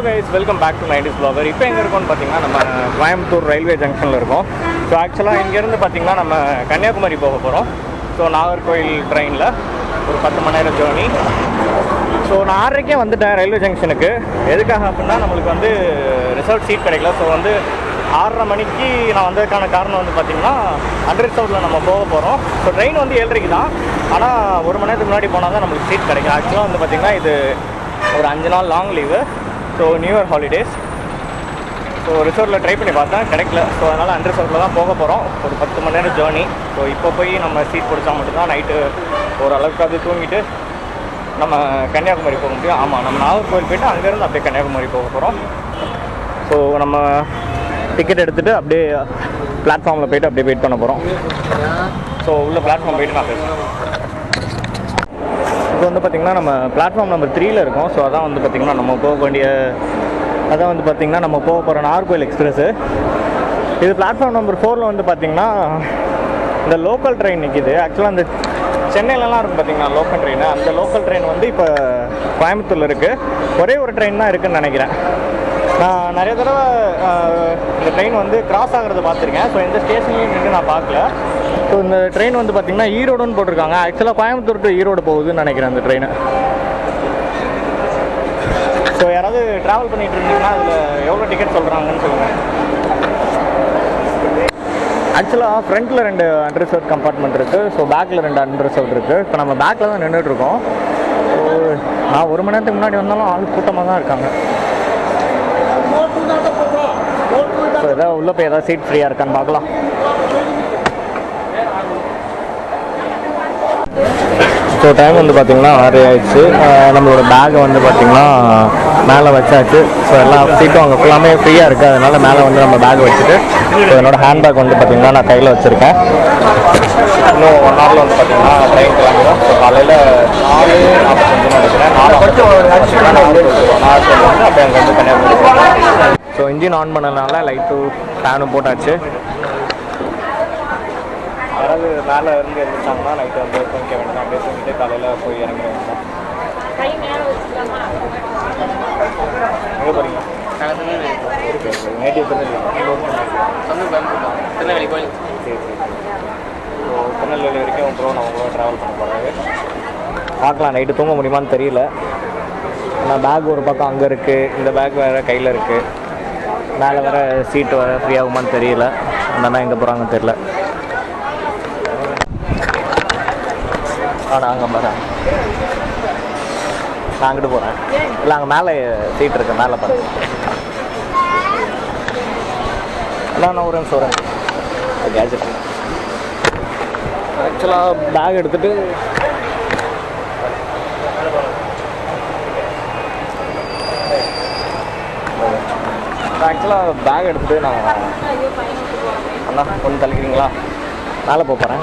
Hello guys welcome back to nineties blogger இப்போ எங்கே இருக்கோம்னு பார்த்தீங்கன்னா நம்ம கோயம்புத்தூர் ரயில்வே ஜங்ஷனில் இருக்கோம். ஸோ ஆக்சுவலாக இங்கேருந்து பார்த்தீங்கன்னா நம்ம கன்னியாகுமரி போக போகிறோம் ஸோ நாகர்கோயில் ட்ரெயினில் ஒரு பத்து மணி நேரம் ஜேர்னி ஸோ நான் ஆறரைக்கே வந்துட்டேன் ரயில்வே ஜங்ஷனுக்கு எதுக்காக அப்படின்னா நம்மளுக்கு வந்து ரிசர்வ் சீட் கிடைக்கல. ஸோ வந்து ஆறரை மணிக்கு நான் வந்ததுக்கான காரணம் வந்து பார்த்தீங்கன்னா அன்ரிசர்வ்டில் நம்ம போக போகிறோம் ஸோ ட்ரெயின் வந்து ஏழரைக்கு தான். ஆனால் ஒரு மணி நேரத்துக்கு முன்னாடி போனால் தான் நம்மளுக்கு சீட் கிடைக்கும். ஆக்சுவலாக வந்து பார்த்தீங்கன்னா இது ஒரு அஞ்சு நாள் long leave so new year holidays so ரிசோர்ட்டில் try பண்ணி பார்த்தேன். கிடைக்கல. ஸோ அதனால் அன்ரிசர்வில் தான் போக போகிறோம் ஒரு பத்து மணி நேரம் ஜேர்னி ஸோ இப்போ போய் நம்ம சீட் பிடிச்சா மட்டும்தான் நைட்டு ஓரளவுக்கு அது தூங்கிட்டு நம்ம கன்னியாகுமரி போக முடியும். ஆமாம் நம்ம நாகர்கோவில் போயிட்டு அங்கேருந்து அப்படியே கன்னியாகுமரி போக போகிறோம் ஸோ நம்ம டிக்கெட் எடுத்துகிட்டு அப்படியே பிளாட்ஃபார்மில் போயிட்டு அப்படியே வெயிட் பண்ண போகிறோம் ஸோ உள்ள பிளாட்ஃபார்ம் போயிட்டு நான் பேசுகிறேன் இப்போ வந்து பார்த்திங்கன்னா நம்ம பிளாட்ஃபார்ம் நம்பர் த்ரீல இருக்கோம். ஸோ அதான் வந்து பார்த்திங்கன்னா நம்ம போக வேண்டிய அதான் வந்து பார்த்திங்கன்னா நம்ம போக போகிற நார்கோயில் எக்ஸ்பிரஸ்ஸு இது பிளாட்ஃபார்ம் நம்பர் ஃபோரில் வந்து பார்த்திங்கன்னா இந்த லோக்கல் ட்ரெயின் நிற்கிது ஆக்சுவலாக அந்த சென்னையிலலாம் இருக்கும் பார்த்தீங்கன்னா லோக்கல் ட்ரெயின் அந்த லோக்கல் ட்ரெயின் வந்து இப்போ கோயம்புத்தூரில் இருக்குது ஒரே ஒரு ட்ரெயின் தான் இருக்குதுன்னு நினைக்கிறேன். நான் நிறைய தடவை இந்த ட்ரெயின் வந்து கிராஸ் ஆகிறத பார்த்துருக்கேன். ஸோ எந்த ஸ்டேஷன்லையும் நின்று நான் பார்க்கல. ஸோ இந்த ட்ரெயின் வந்து பார்த்திங்கன்னா ஈரோடுன்னு போட்டிருக்காங்க. ஆக்சுவலாக கோயம்புத்தூர் டு ஈரோடு போகுதுன்னு நினைக்கிறேன் அந்த ட்ரெயின் ஸோ யாராவது ட்ராவல் பண்ணிட்டு இருந்தீங்கன்னா அதில் எவ்வளோ டிக்கெட் சொல்கிறாங்கன்னு சொல்லுங்கள் ஆக்சுவலாக ஃப்ரண்ட்டில் ரெண்டு அன்ரிசர்வ் கம்பார்ட்மெண்ட் இருக்குது ஸோ பேக்கில் ரெண்டு அன்ரிசர்வ் இருக்குது இப்போ நம்ம பேக்கில் தான் நின்றுட்டு இருக்கோம் ஸோ நான் ஒரு மணி நேரத்துக்கு முன்னாடி வந்தாலும் ஆள் கூட்டமாக தான் இருக்காங்க. ஸோ ஏதாவது உள்ளே போய் ஏதாவது சீட் ஃப்ரீயாக இருக்கான்னு பார்க்கலாம். ஸோ டைம் வந்து பார்த்திங்கன்னா ஆறு ஆயிடுச்சு. நம்மளோட பேக்கை வந்து பார்த்திங்கன்னா மேலே வச்சாச்சு. ஸோ எல்லா சீட்டும் அங்கே ஃபுல்லாமே ஃப்ரீயாக இருக்குது அதனால் மேலே வந்து நம்ம பேக் வச்சுட்டு ஸோ என்னோட ஹேண்ட்பேக் வந்து பார்த்திங்கன்னா நான் கையில் வச்சுருக்கேன். இன்னும் ஒன் ஹவரில் வந்து பார்த்திங்கன்னா ட்ரெயின் கிளம்பிடும் ஸோ காலையில் நாலு நாற்பத்தஞ்சு நினைக்கிறேன். நாலு வந்து அப்படியே அங்கே வந்து கன்னியாகுமரி ஸோ இன்ஜின் ஆன் பண்ணனால லைட்டு ஃபேனும் போட்டாச்சு. யாராவது மேலே இருந்து எழுந்திரிச்சாங்கன்னா நைட்டு வந்து தூங்கிக்க வேண்டாம். அப்படியே தூங்கிட்டு காலையில் போய் இறங்க வேண்டாம். எங்கே போகிறீங்க நேட்டிவ் திருநெல்வேலி. கோயில். சரி சரி. ஸோ திருநெல்வேலி வரைக்கும் ப்ரோ நம்ம கூட ட்ராவல் பண்ண போகிறாரு பார்க்கலாம் நைட்டு தூங்க முடியுமான்னு தெரியல. ஆனால் பேக் ஒரு பக்கம் அங்கே இருக்குது இந்த பேக் வேறு கையில் இருக்குது மேலே வேறு சீட்டு வேறு ஃப்ரீ ஆகுமான்னு தெரியல. அந்த அண்ணா எங்கே போகிறாங்கன்னு தெரியல ஆனால் அங்கே நான் அங்கிட்டு போகிறேன் இல்லை அங்கே மேலே சீட் இருக்கு மேலே பாரு. அதான் நான் ஒரு நிமிஷம் வரேன். கேஜெட் ஆக்சுவலாக பேக் எடுத்துகிட்டு ஆக்சுவலாக பேக் எடுத்துகிட்டு நான் அண்ணா கொஞ்சம் தள்ளிக்கிறீங்களா? மேலே போக போகிறேன்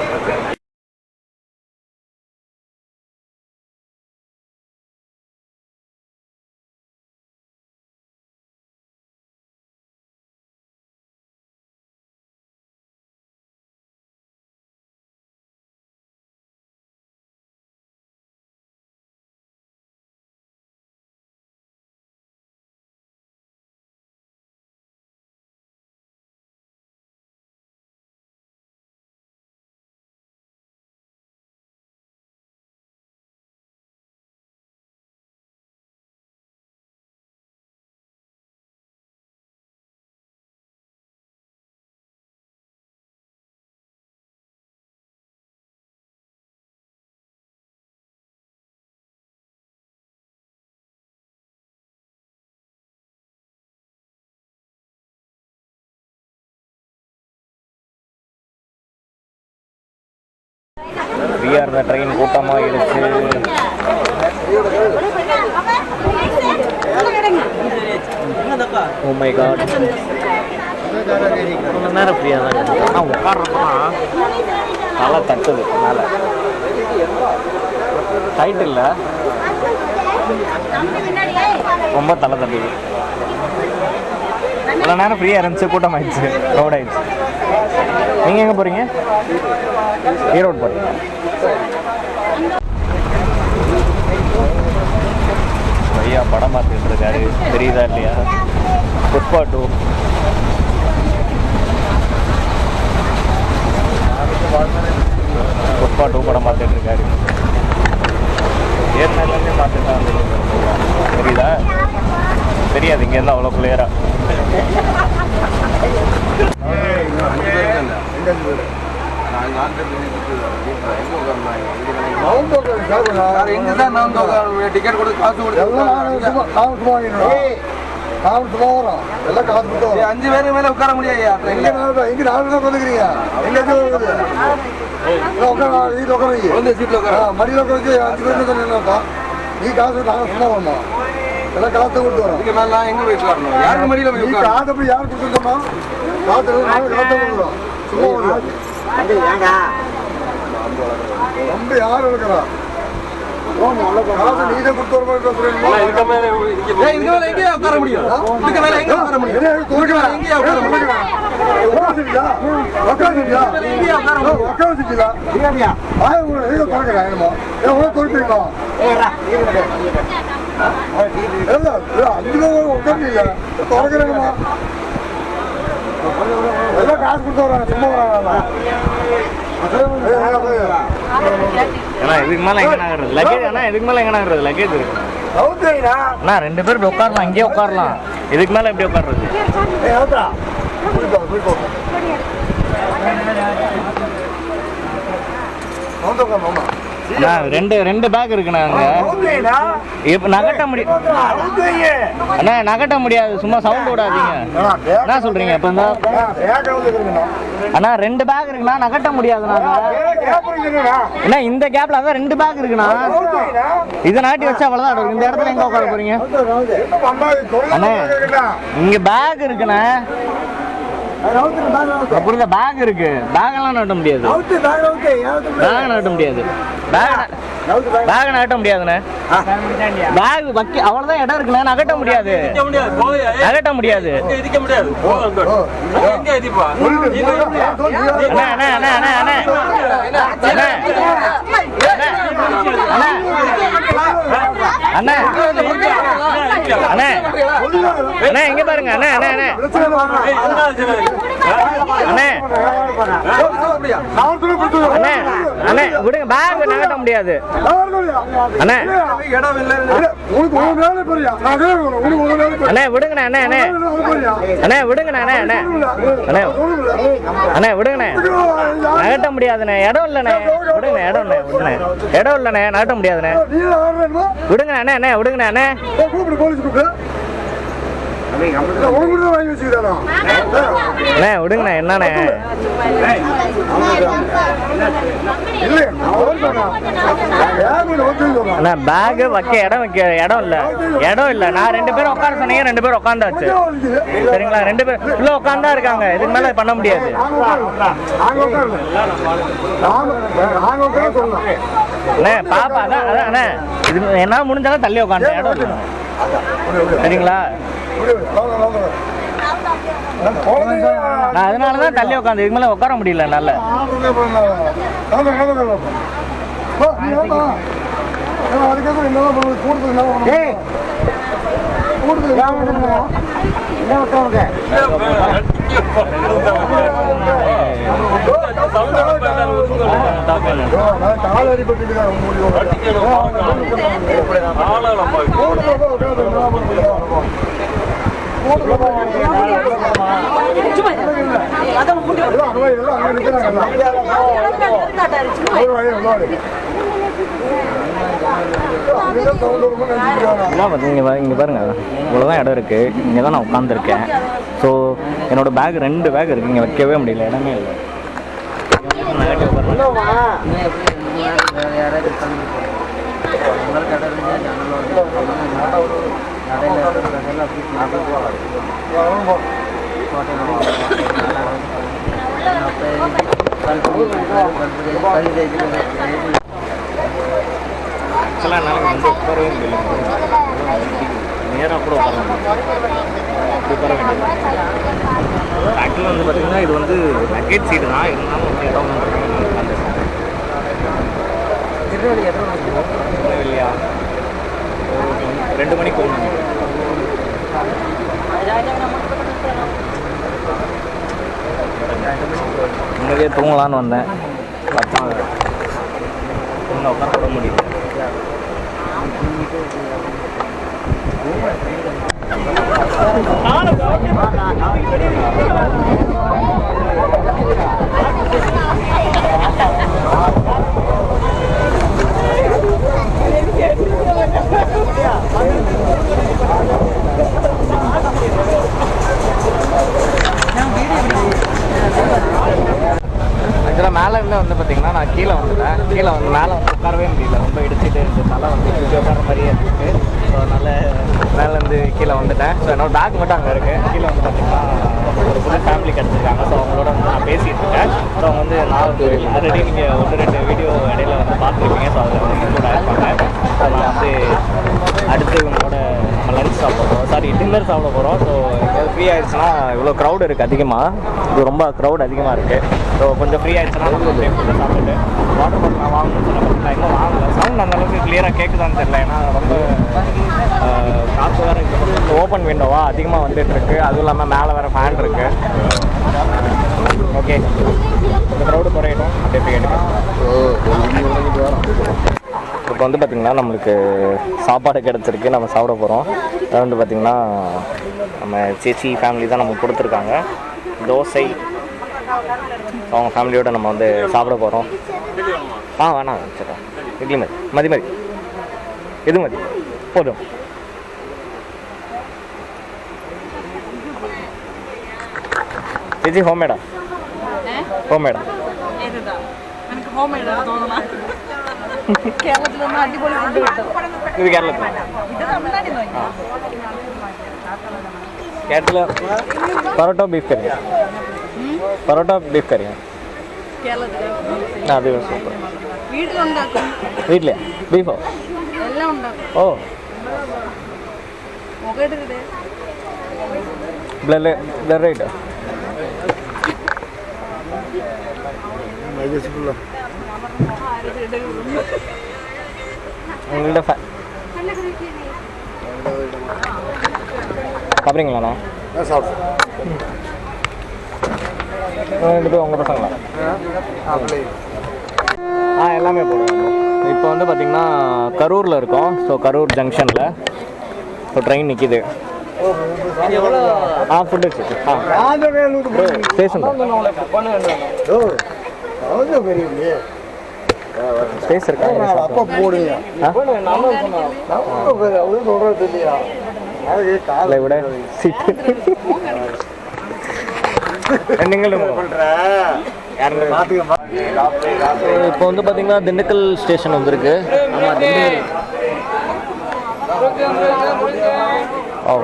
விஆர் இந்த இருந்த ட்ரெயின் கூட்டமாக இருந்துச்சு ஓ oh மை காட் நேரம் ஃப்ரீயாக தான் இருக்குது ஆனால் உட்காடுறப்பலாம் நல்லா தட்டுது மேலே. டைட் இல்லை. ரொம்ப தலை தட்டுது. இவ்வளோ நேரம் ஃப்ரீயாக இருந்துச்சு கூட்டம் ஆயிடுச்சு க்ரௌட் ஆயிடுச்சு. நீங்கள் எங்கே போகிறீங்க ஈரோடு போகிறீங்க ஐயா படம் பார்த்துட்டு இருக்காரு தெரியுதா இல்லையா? புஷ்பா டூ புஷ்பா டூ படம் பார்த்துட்டு இருக்காரு ஏற்கனவே பார்த்துட்டு தெரியுதா? தெரியாது இங்கே இருந்தால் அவ்வளோ டிக்கெட் கொடுத்து காசு கொடுத்து நான் சும்மா வரோம் எல்லாம் காசு கொடுத்து அஞ்சு பேருக்கு மேல உட்கார முடியாது எங்க எங்க நாலு தான் வந்துக்கிறீங்க எங்க உட்கார வீட்டில் உட்கார மடியில் உட்கார வச்சு அஞ்சு பேருக்கு நீ காசு நாங்கள் சும்மா வரணும் எல்லாம் கலத்தை கொடுத்து வரோம் இதுக்கு மேல எங்க போயிட்டு வரணும் யாருக்கு மடியில போய் உட்கார் ஆட்ட போய் யார் கொடுத்துருக்கோமா காத்து கலத்தை கொடுக்குறோம். சும்மா ரொம்ப யார் இருக்கிறா? உட்கார முடியும்? உட்கார முடியும்? അല്ല അഞ്ചു രൂപ ഒക്കത്തില്ല തുറക്കണമാ എല്ലാം കാശ് കൊടുത്തവരാ ചുമ്മാ இதுக்கு மேல மேல ரெண்டு பேரும் உட்காரலாம் இங்கே உட்காரலாம் இதுக்கு மேல எப்படி உட்காடுறது மாமா ரெண்டு ரெண்டு பேக் இருக்குண்ணா அங்கே. இப்போ நகட்ட முடியும் அண்ணா நகட்ட முடியாது சும்மா சவுண்ட் விடாதீங்க. என்ன சொல்றீங்க இப்போ இந்த அண்ணா ரெண்டு பேக் இருக்குண்ணா நகட்ட முடியாதுண்ணா அண்ணா. இந்த கேப்ல அதான் ரெண்டு பேக் இருக்குண்ணா. இதை நாட்டி வச்சா அவ்வளோதான் இருக்கும். இந்த இடத்துல எங்க உட்கார போறீங்க? அண்ணே இங்க பேக் இருக்குண்ணே. புரியுதா பேக் இருக்கு. பேக் எல்லாம் நாட்ட முடியாது. பேக் நாட்ட முடியாது. பேக் பேக் நகட்ட முடியாதுண்ணே. பேக் வக்கி அவ்வளோதான் இடம் இருக்குண்ணே. நகட்ட முடியாது. நகட்ட முடியாது. அண்ணா அண்ணா அண்ணா இங்க பாருங்க. அண்ணா அண்ணா அண்ணே. அண்ணே அண்ணே விடுங்க. பேக் நகட்ட முடியாது. அண்ணே. உனக்கு ஒரு உனக்கு ஒரு அண்ணே விடுங்கண்ணே அண்ணே அண்ணே. அண்ணே விடுங்கண்ணே அண்ணே அண்ணே. அண்ணே அண்ணே விடுங்கண்ணே. நகட்ட முடியாதுண்ணே. இடம் இல்லைண்ணே. விடுங்கண்ணே இடம் இல்லை விடுங்கண்ணே. இடம் இல்லைண்ணே. நகட்ட முடியாதுண்ணே. விடுங்கண்ணே அண்ணே அண்ணே விடுங்கண்ணே அண்ணே. கூப்பிடு போலீஸ் கூப்பிடு உனக்கு தான் வாங்கி வச்சுக்கிட்டானா அண்ணே விடுங்கண்ணே என்னண்ணே? இல்லை அவர் அண்ணா பேக் வைக்க இடம் வைக்க இடம் இல்லை. இடம் இல்லை. நான் ரெண்டு பேரும் உட்கார சொன்னீங்க ரெண்டு பேரும் உட்காந்தாச்சு சரிங்களா? ரெண்டு பேர் உள்ள உட்காந்தா இருக்காங்க. இதுக்கு மேலே பண்ண முடியாது. அண்ணே பாப்பா அதான் அண்ணே. இது என்ன முடிஞ்சாலும் தள்ளி உட்காந்து இடம் இல்லை. சரிங்களா? நான் அதனால தான் தள்ளி உட்காந்து இதுக்கு மேலே உட்கார முடியல என்ன கூடுதல் என்ன கூடுதல் கால் அடிபட்டு இங்கே இங்கே பாருங்க இவ்வளோதான் இடம் இருக்குது இங்கே தான். நான் உட்காந்துருக்கேன் ஸோ என்னோடய பேக் ரெண்டு பேக் இருக்குது இங்கே வைக்கவே முடியல இடமே இல்லை கடையில் இருக்கிற கடையில் அப்படி சில நாளைக்கு வந்து உட்காரவே முடியல நேராக கூட உட்கார முடியும் உட்கார வேண்டியது பேக்கில் வந்து பார்த்திங்கன்னா இது வந்து லக்கேஜ் சீடு தான் இருந்தாலும் வந்து இடம் வந்து திருநெல்வேலி திருநெல்வேலியா ரெண்டு மணிக்கு போகணும். முன்னாடியே தூங்கலான்னு வந்தேன். பார்த்தா உட்கார கூட முடியல ஆக்சுவலாக மேலே இருந்து வந்து பார்த்தீங்கன்னா நான் கீழே வந்துட்டேன் கீழே வந்து மேலே வந்து உட்காரவே முடியல ரொம்ப இடிச்சிட்டு இருந்து தலை வந்து இப்படி உட்கார மாதிரியே இருந்துச்சு ஸோ அதனால் மேலேருந்து கீழே வந்துட்டேன் ஸோ என்னோட பேக் மட்டும் அங்கே இருக்குது கீழே வந்து பார்த்தீங்கன்னா ஒரு புது ஃபேமிலி கிடச்சிருக்காங்க ஸோ அவங்களோட வந்து நான் பேசிகிட்டு இருக்கேன் ஸோ அவங்க வந்து நாகர்கோவில் ஆல்ரெடி நீங்கள் ஒன்று ரெண்டு வீடியோ இடையில வந்து பார்த்துருப்பீங்க ஸோ அதில் வந்து இன்க்ளூட் ஆயிருப்பாங்க ஸோ நான் வந்து அடுத்து இவங்களோட நம்ம லஞ்ச் சாப்பிட போகிறோம் சாரி டின்னர் சாப்பிட போகிறோம் ஸோ எங்கேயாவது ஃப்ரீ ஆயிடுச்சுன்னா இவ்வளோ க்ரௌட் இருக்குது அதிகமாக இது ரொம்ப க்ரௌட் அதிகமாக இருக்குது ஸோ கொஞ்சம் ஃப்ரீ ஆயிடுச்சுன்னா நம்ம அப்படியே ஃபுட்டு வாட்டர் பாட்டில் நான் வாங்கணும்னு சொன்ன இன்னும் வாங்கல. சவுண்ட் அந்த அளவுக்கு கிளியராக கேட்குதான்னு தெரியல. ஏன்னா ரொம்ப காற்று வேறு ஓப்பன் விண்டோவா அதிகமாக வந்துட்டு இருக்கு. அதுவும் இல்லாமல் மேலே வேறு ஃபேன் இருக்கு. ஓகே இந்த க்ரௌடு குறையணும் அப்படியே போய் எடுக்கலாம். இப்போ வந்து பார்த்திங்கன்னா நம்மளுக்கு சாப்பாடு கிடச்சிருக்கு. நம்ம சாப்பிட போகிறோம் அது வந்து பார்த்திங்கன்னா நம்ம சேச்சி ஃபேமிலி தான் நமக்கு கொடுத்துருக்காங்க தோசை அவங்க ஃபேமிலியோட நம்ம வந்து சாப்பிட போகிறோம் ஆ வேணாம் சரி இட்லி மதி மதி மதி இது மதி போதும் ചേച്ചി ഹോം മേഡാ ഹോം മേഡാ ഏതാ എനിക്ക് ഹോം മെയ്ഡ് തോന്നണ കേരളത്തിലൊന്നും അടിപൊളി ഫുഡ് കിട്ടും ഇത് കേരളത്തിൽ ഇത് തമിഴ്നാട്ടിൽ നോക്കി കേരളത്തിൽ parotta beef curry parotta beef കറിയാണ് അതെ സൂപ്പർ വീട്ടിലെ? ബീഫോ ഓ? ബ്ലഡ് നിങ്ങളുടെ சாப்பிட்றீங்களாண்ணா? ரெண்டு பேர் உங்கள் பசங்களா? ஆ எல்லாமே போடுவாங்க இப்போ வந்து பார்த்தீங்கன்னா கரூரில் இருக்கோம். ஸோ கரூர் ஜங்ஷனில் ஸோ ட்ரெயின் நிற்கிது ஆ ஃபுட் ஆ. ஸ்டேஷன் ஸ்பேஸ் இருக்கா? அப்ப போடுங்க. விட சீட்டு. நீங்களும் இப்போ வந்து பார்த்தீங்கன்னா திண்டுக்கல் ஸ்டேஷன் வந்திருக்கு. ஓ.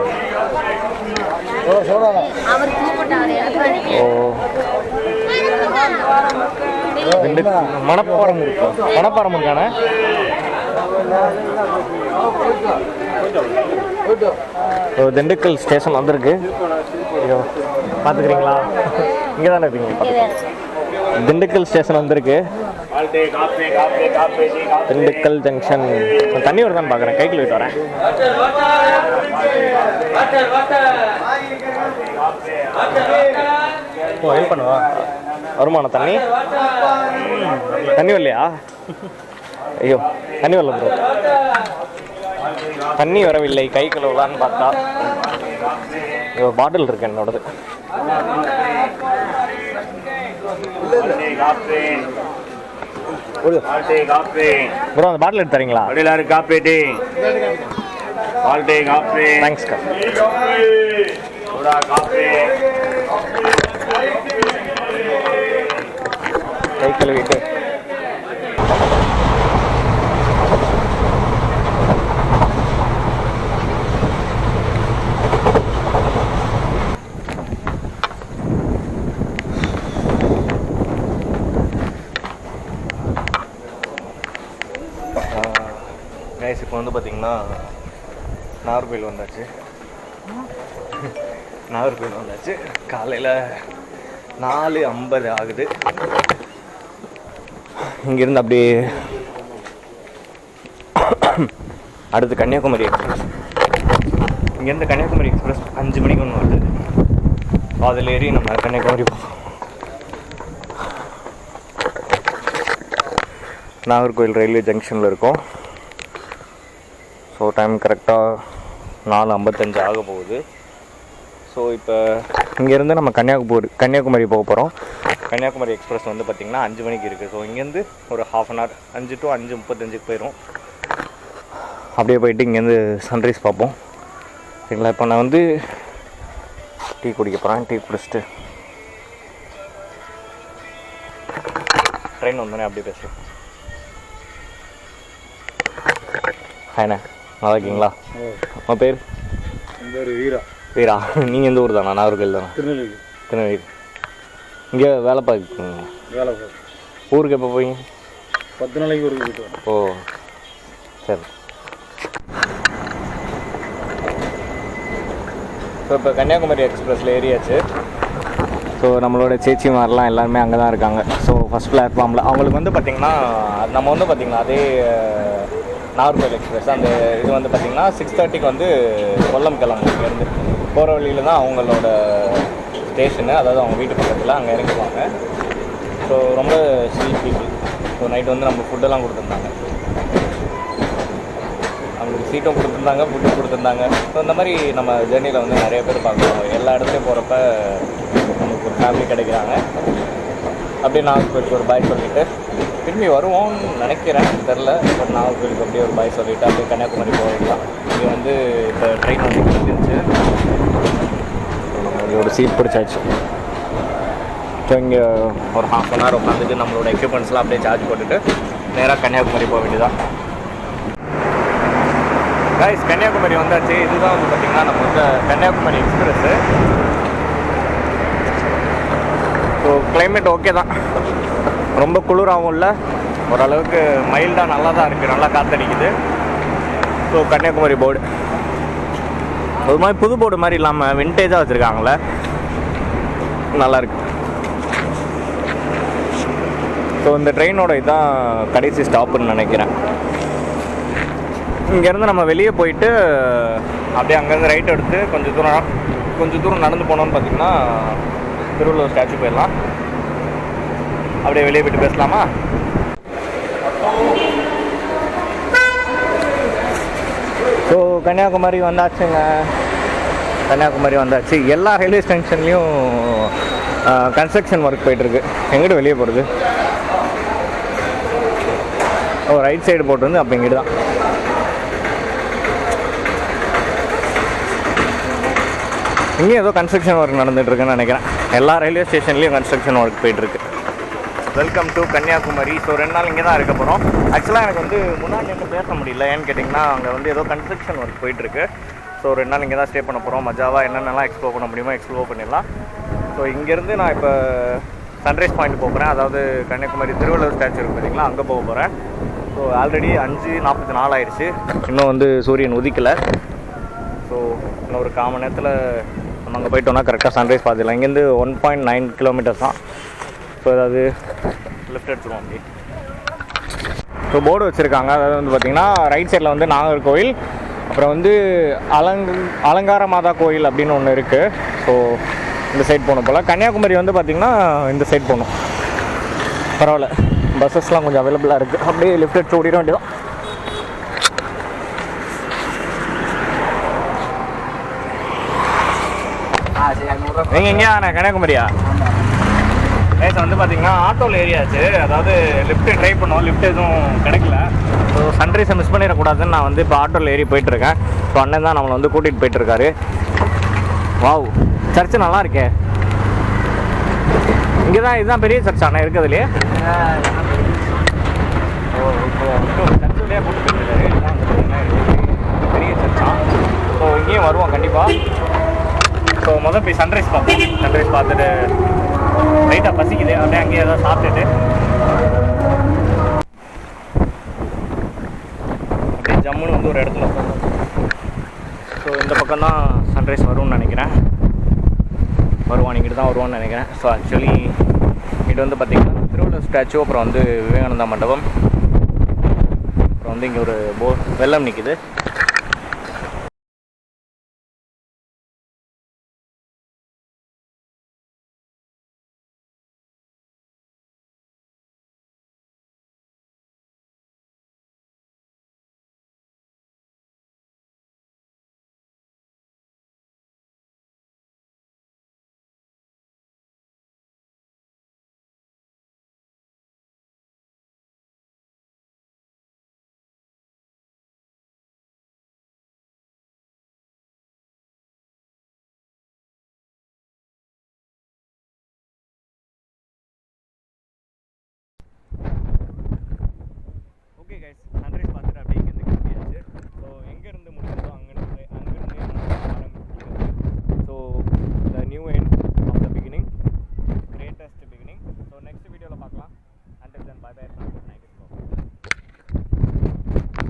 ஓ திண்டுக்கல் மணப்பாறம் இருக்கு. மணப்பாறம் இருக்கானே? திண்டுக்கல் ஸ்டேஷன் வந்திருக்கு. ஐயோ பார்த்துக்கிறீங்களா? இங்கே தானே இருக்கீங்க பார்த்துக்கோங்க. திண்டுக்கல் ஸ்டேஷன் வந்திருக்கு. திண்டுக்கல் ஜங்ஷன் தண்ணி வருதான்னு பார்க்குறேன். கைக்குள்ள விட்டு வரேன். ஓ ஹெல்ப் பண்ணுவா? வருமானம் தண்ணி? தண்ணி வரலையா? ஐயோ தண்ணி வரல ப்ரோ தண்ணி வரவில்லை கை கழுவலான்னு பார்த்தா. ஐயோ பாட்டில் இருக்கு என்னோடது. ப்ரோ அந்த பாட்டில் எடுத்து தரீங்களா? காப்பீட்டி காப்பி கை கழுவிட்டு வந்து பார்த்திங்கன்னா நாகர்கோயில் வந்தாச்சு. நாகர்கோயில் வந்தாச்சு. காலையில் நாலு ஐம்பது ஆகுது. இங்கேருந்து அப்படியே அடுத்து கன்னியாகுமரி எக்ஸ்பிரஸ். இங்கேருந்து கன்னியாகுமரி எக்ஸ்பிரஸ் அஞ்சு மணிக்கு ஒன்று வருது. அதில் ஏறி நம்ம கன்னியாகுமரி போவோம் நாகர்கோவில் ரயில்வே ஜங்ஷனில் இருக்கோம். ஸோ டைம் கரெக்டாக நாலு ஐம்பத்தஞ்சு ஆக போகுது. ஸோ இப்போ இங்கேருந்து நம்ம கன்னியாகுமரி கன்னியாகுமரி போக போகிறோம் கன்னியாகுமரி எக்ஸ்பிரஸ் வந்து பார்த்திங்கன்னா அஞ்சு மணிக்கு இருக்குது ஸோ இங்கேருந்து ஒரு ஹாஃப் அன் ஹவர் அஞ்சு டு அஞ்சு முப்பத்தஞ்சுக்கு போயிடும் அப்படியே போயிட்டு இங்கேருந்து சன்ரைஸ் பார்ப்போம். சரிங்களா? இப்போ நான் வந்து டீ குடிக்க போகிறேன் டீ குடிச்சிட்டு ட்ரெயின் வந்தோடனே அப்படியே பேசுகிறேன் ஹாய்ண்ணே நல்லா இருக்கீங்களா உங்கள் பேர்? என் பேர் வீரா. வீரா. நீங்கள் எந்த ஊர் தானா? நாகர்கோவில் தானே? திருநெல்வேலி. திருநெல்வேலி. இங்கே வேலை பார்க்குங்க வேலை பார்க்க ஊருக்கு எப்போ போய் பத்து நாளைக்கு போயிட்டு வரேன். ஓ சரி. ஸோ இப்போ கன்னியாகுமரி எக்ஸ்பிரஸில் ஏறியாச்சு. ஸோ நம்மளோட சேச்சிமாரெலாம் எல்லாருமே அங்கே தான் இருக்காங்க. ஸோ ஃபஸ்ட் பிளாட்ஃபார்மில் அவங்களுக்கு வந்து பார்த்திங்கன்னா நம்ம வந்து பார்த்திங்கன்னா அதே நாகர்கோவில் எக்ஸ்பிரஸ். அந்த இது வந்து பார்த்திங்கன்னா சிக்ஸ் தேர்ட்டிக்கு வந்து கொல்லம் கிளம்பும். இங்கேருந்து போகிற வழியில் தான் அவங்களோட ஸ்டேஷனு அதாவது அவங்க வீட்டு பக்கத்தில் அங்கே இறங்குவாங்க. ஸோ ரொம்ப ஸ்வீட் பீப்புள் ஸோ நைட் வந்து நம்ம ஃபுட்டெல்லாம் கொடுத்துருந்தாங்க. அவங்களுக்கு சீட்டும் கொடுத்துருந்தாங்க ஃபுட்டும் கொடுத்துருந்தாங்க. ஸோ இந்த மாதிரி நம்ம ஜேர்னியில் வந்து நிறைய பேர் பார்க்குறோம் எல்லா இடத்துலையும் போகிறப்ப நமக்கு ஒரு ஃபேமிலி கிடைக்கிறாங்க. அப்படியே நாகர்கோவிலுக்கு ஒரு பாய் சொல்லிவிட்டு திரும்பி வருவோம்னு நினைக்கிறேன் தெரில பட் நாகர்கோவிலுக்கு அப்படியே ஒரு பாய் சொல்லிவிட்டு அப்படியே கன்னியாகுமரி போயிடலாம். இங்கே வந்து இப்போ ட்ரெயின் வந்து இருந்துச்சு ஒரு சீட் பிடிச்சாச்சு. ஸோ இங்கே ஒரு ஹாஃப் அன் ஹவர் உட்காந்துட்டு நம்மளோட எக்யூப்மெண்ட்ஸ்லாம் அப்படியே சார்ஜ் போட்டுட்டு நேராக கன்னியாகுமரி போக வேண்டியதான் கைஸ் கன்னியாகுமரி வந்தாச்சு. இதுதான் வந்து பார்த்திங்கன்னா நம்ம வந்து Kanyakumari express so climate okay தான். ரொம்ப குளிராகவும் இல்லை. ஓரளவுக்கு மைல்டாக நல்லா தான் இருக்குது நல்லா காற்றடிக்குது ஸோ கன்னியாகுமரி போர்டு ஒரு மாதிரி புது போர்டு மாதிரி இல்லாமல் வின்டேஜாக வச்சுருக்காங்களே நல்லாயிருக்கு ஸோ இந்த ட்ரெயினோட இதான் கடைசி ஸ்டாப்புன்னு நினைக்கிறேன். இங்கேருந்து நம்ம வெளியே போயிட்டு அப்படியே அங்கேருந்து ரைட் எடுத்து கொஞ்சம் தூரம் கொஞ்சம் தூரம் நடந்து போனோம்னு பார்த்திங்கன்னா திருவள்ளுவர் ஸ்டாச்சு போயிடலாம். அப்படியே வெளியே போயிட்டு பேசலாமா? ஸோ கன்னியாகுமரி வந்தாச்சுங்க. கன்னியாகுமரி வந்தாச்சு. எல்லா ரயில்வே ஸ்டேஷன்லேயும் கன்ஸ்ட்ரக்ஷன் ஒர்க் போயிட்டுருக்கு. எங்கிட்டு வெளியே போகிறது ஓ ரைட் சைடு போட்டு வந்து அப்போ இங்கிட்டு தான் இங்கேயும் ஏதோ கன்ஸ்ட்ரக்ஷன் ஒர்க் நடந்துட்டுருக்குன்னு நினைக்கிறேன். எல்லா ரயில்வே ஸ்டேஷன்லேயும் கன்ஸ்ட்ரக்ஷன் ஒர்க் போயிட்டுருக்கு. Welcome to Kanyakumari. ஸோ ரெண்டு நாள் இங்கே தான் இருக்க போகிறோம் ஆக்சுவலாக எனக்கு வந்து முன்னாடி நின்று பேச முடியல. ஏன்னு கேட்டிங்கன்னா அங்கே வந்து ஏதோ கன்ஸ்ட்ரக்ஷன் ஒர்க் போயிட்டுருக்கு. ஸோ ரெண்டு நாள் இங்கே தான் ஸ்டே பண்ண போகிறோம் மஜாவாக என்னென்னலாம் எக்ஸ்ப்ளோர் பண்ண முடியுமோ எக்ஸ்ப்ளோர் பண்ணிடலாம். ஸோ இங்கேருந்து நான் இப்போ சன்ரைஸ் பாயிண்ட் போகிறேன் அதாவது கன்னியாகுமரி திருவள்ளுவர் ஸ்டாச்சு இருக்கு பார்த்தீங்களா அங்கே போக போகிறேன் ஸோ ஆல்ரெடி அஞ்சு நாற்பத்தி நாலு ஆயிடுச்சு. இன்னும் வந்து சூரியன் உதிக்கலை. ஸோ இன்னும் ஒரு கால் மணி நேரத்தில் நம்ம அங்கே போயிட்டோம்னா கரெக்டாக சன்ரைஸ் பார்த்துக்கலாம் இங்கேருந்து ஒன் பாயிண்ட் நைன் கிலோமீட்டர்ஸ் தான். இப்போ ஏதாவது லெஃப்ட் எடுத்துருவோம் அப்படி ஸோ போர்டு வச்சுருக்காங்க. அதாவது வந்து பார்த்திங்கன்னா ரைட் சைடில் வந்து நாகர்கோவில் அப்புறம் வந்து அலங் அலங்கார மாதா கோயில் அப்படின்னு ஒன்று இருக்குது ஸோ இந்த சைட் போகணும் போல். கன்னியாகுமரி வந்து பார்த்திங்கன்னா இந்த சைட் போகணும். பரவாயில்ல. பஸ்ஸஸ்லாம் கொஞ்சம் அவைலபிளாக இருக்குது அப்படியே லெஃப்ட் எடுத்து ஓடிட வேண்டியதான் நீங்கள் எங்கேயா? கன்னியாகுமரியா? நேற்று வந்து பார்த்தீங்கன்னா ஆட்டோவில் ஏரியாச்சு அதாவது லிஃப்ட்டு ட்ரை பண்ணோம். லிஃப்ட் எதுவும் கிடைக்கல. ஸோ சன்ரைஸை மிஸ் பண்ணிடக்கூடாதுன்னு நான் வந்து இப்போ ஆட்டோவில் ஏறி போயிட்டுருக்கேன். ஸோ அண்ணன் தான் நம்மளை வந்து கூட்டிகிட்டு போயிட்டுருக்காரு. வாவ் சர்ச்சு நல்லா இருக்கே. இங்கே தான் இதுதான் பெரிய சர்ச் அண்ணா இருக்கிறதுலே ஓ போயிருக்காரு பெரிய சர்ச்சா ஸோ இங்கேயும் வருவோம் கண்டிப்பாக ஸோ முதல் போய் சன்ரைஸ் பார்ப்போம். சன்ரைஸ் பார்த்துட்டு லைட்டாக பசிக்குது. அப்படியே அங்கேயே ஏதாவது சாப்பிட்டுட்டு. அப்படியே ஜம்முன்னு வந்து ஒரு இடத்துல ஸோ இந்த பக்கம் தான் சன்ரைஸ் வரும்னு நினைக்கிறேன். வருவான் இங்கிட்டு தான் வருவான்னு நினைக்கிறேன். ஸோ ஆக்சுவலி இங்கிட்டு வந்து பார்த்திங்கன்னா திருவள்ளுவர் ஸ்டாச்சு அப்புறம் வந்து விவேகானந்தா மண்டபம். அப்புறம் வந்து இங்கே ஒரு போ வெள்ளம் நிற்கிது